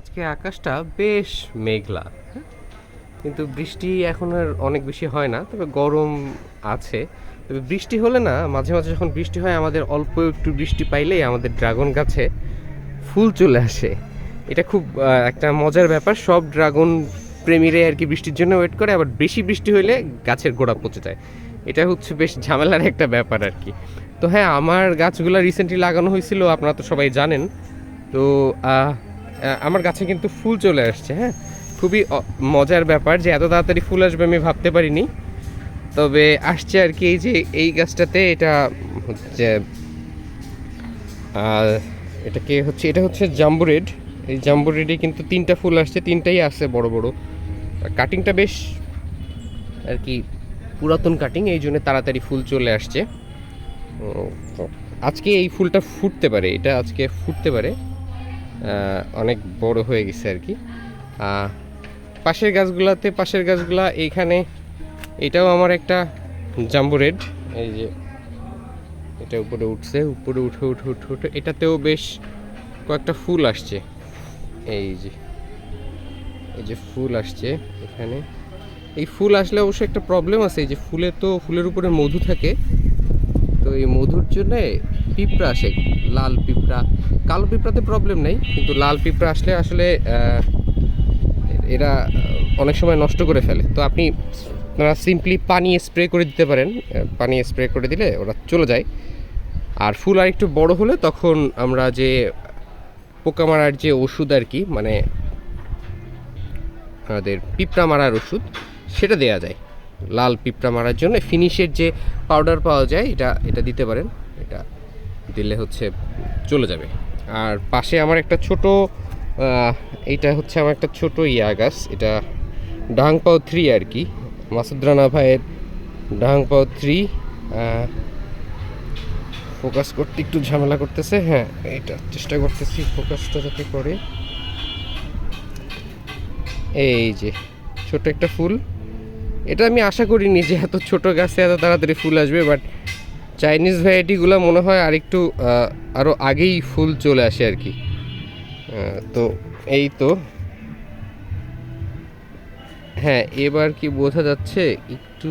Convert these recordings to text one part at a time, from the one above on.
আজকে আকাশটা বেশ মেঘলা হ্যাঁ? কিন্তু বৃষ্টি এখন আর অনেক বেশি হয় না, তবে গরম আছে। তবে বৃষ্টি হলে না, মাঝে মাঝে যখন বৃষ্টি হয়, আমাদের অল্প একটু বৃষ্টি পাইলেই আমাদের ড্রাগন গাছে ফুল চলে আসে। এটা খুব একটা মজার ব্যাপার, সব ড্রাগন প্রেমীরাই আর কি বৃষ্টির জন্য ওয়েট করে, আবার বেশি বৃষ্টি হলে গাছের গোড়া পচে যায়। এটা হচ্ছে বেশ ঝামেলার একটা ব্যাপার আর কি। তো হ্যাঁ আমার গাছগুলো রিসেন্টলি লাগানো হয়েছিল আপনারা তো সবাই জানেন। তো আমার গাছে কিন্তু ফুল চলে আসছে হ্যাঁ? খুবই মজার ব্যাপার যে এত তাড়াতাড়ি ফুল আসবে আমি ভাবতে পারিনি। তবে আসছে আর কি এই যে এই গাছটাতে এটা হচ্ছে এটাকে হচ্ছে, এটা হচ্ছে জাম্বু রেড। এই জাম্বু রেডে কিন্তু তিনটা ফুল আসছে, তিনটাই আসছে বড় বড়। কাটিংটা বেশ আর কি পুরাতন কাটিং, এই জন্য তাড়াতাড়ি ফুল চলে আসছে। আজকে এই ফুলটা ফুটতে পারে, এটা আজকে ফুটতে পারে। অনেক বড় হয়ে গেছে আর কি। পাশের গাছগুলাতে, পাশের গাছগুলা এইখানে, এটাও আমার একটা জাম্বু রেড। এই যে, এটা উপরে উঠছে, উপরে উঠে উঠে উঠে উঠে। এটাতেও বেশ কয়েকটা ফুল আসছে। এই যে এই যে ফুল আসছে এখানে। এই ফুল আসলে অবশ্য একটা প্রবলেম আছে, এই যে ফুলে তো ফুলের উপরে মধু থাকে। তো এই মধুর জন্য পিঁপড়া আসে লাল পিঁপড়া। কালো পিঁপড়াতে প্রবলেম নেই, কিন্তু লাল পিঁপড়া আসলে আসলে এরা অনেক সময় নষ্ট করে ফেলে। তো আপনি, আপনারা সিম্পলি পানি স্প্রে করে দিতে পারেন। পানি স্প্রে করে দিলে ওরা চলে যায়। আর ফুল আর একটু বড় হলে তখন আমরা যে পোকা মারার যে ওষুধ আর কি মানে আমাদের পিঁপড়া মারার ওষুধ, সেটা দেয়া যায়। লাল পিঁপড়া মারার জন্য ফিনিশের যে পাউডার পাওয়া যায়, এটা এটা দিতে পারেন। দিলে হচ্ছে চলে যাবে। আর পাশে আমার একটা ছোট এইটা হচ্ছে আমার একটা ছোট ইয়া গাছ, এটা ডাহাংপাও থ্রি আর কি। মাসুদ রানা ভাইয়ের ডাহাংপাও থ্রি ফোকাস করতে একটু ঝামেলা করতেছে। হ্যাঁ এটা চেষ্টা করতেছি ফোকাসটা যাতে করে। এই যে, ছোট একটা ফুল। এটা আমি আশা করিনি যে এত ছোট গাছে এত তাড়াতাড়ি ফুল আসবে, বাট চাইনিজ ভ্যারাইটিগুলো মনে হয় আরেকটু আহ, আরও আগেই ফুল চলে আসে আর কি। তো এই তো। হ্যাঁ এবার কি বোঝা যাচ্ছে একটু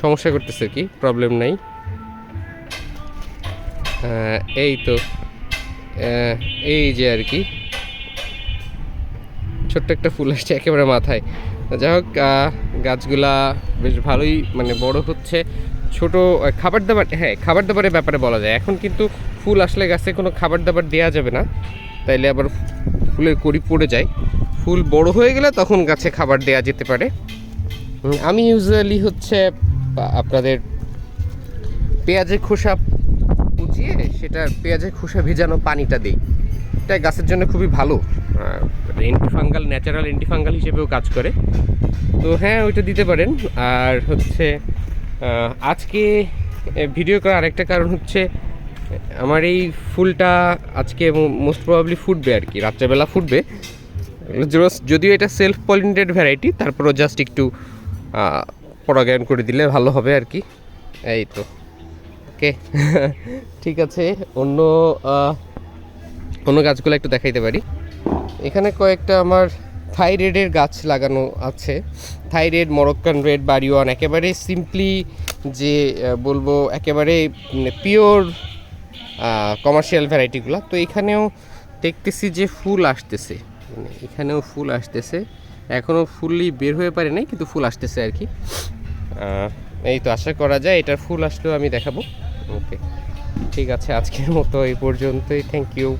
সমস্যা করতেছে কি প্রবলেম নাই। এই তো এই যে আর কি। ছোট্ট একটা ফুল আসছে একেবারে মাথায়। যাই হোক গাছগুলা বেশ ভালোই মানে বড় হচ্ছে। ছোট খাবার দাবার হ্যাঁ খাবার দাবারের ব্যাপারে বলা যায়। এখন কিন্তু ফুল আসলে গাছে কোনো খাবার দাবার দেওয়া যাবে না। তাইলে আবার ফুলের কড়ি পড়ে যায়। ফুল বড় হয়ে গেলে তখন গাছে খাবার দেওয়া যেতে পারে। আমি ইউজুয়ালি হচ্ছে আপনাদের পেঁয়াজের খোসা কুচিয়ে সেটা পেঁয়াজের খোসা ভেজানো পানিটা দিই। এটা গাছের জন্য খুবই ভালো। এন্টিফাঙ্গাল ন্যাচারাল এন্টিফাঙ্গাল হিসেবেও কাজ করে। তো হ্যাঁ ওইটা দিতে পারেন। আর হচ্ছে আজকে ভিডিও করার আরেকটা কারণ হচ্ছে, আমার এই ফুলটা আজকে মোস্ট প্রবাবলি ফুটবে আর কি, রাত্রেবেলা ফুটবে। যদিও- এটা সেলফ পলিনেটেড ভ্যারাইটি তারপরও জাস্ট একটু পরাগায়ন করে দিলে ভালো হবে আর কি। এই তো। ওকে ঠিক আছে, অন্য অন্য গাছগুলো একটু দেখাইতে পারি। এখানে কয়েকটা আমার থাইরেডের গাছ লাগানো আছে। থাইরেড মরক্কান রেড বাড়িওয়ান একেবারে সিম্পলি যে বলব একেবারে পিওর কমার্শিয়াল ভ্যারাইটিগুলো তো এখানেও দেখতেছি যে ফুল আসতেছে। মানে এখানেও ফুল আসতেছে। এখনও ফুললি বের হয়ে পারে নাই, কিন্তু ফুল আসতেছে আর কি। এই তো আশা করা যায়, এটার ফুল আসলেও আমি দেখাবো। ওকে। ঠিক আছে, আজকের মতো এই পর্যন্তই। Thank you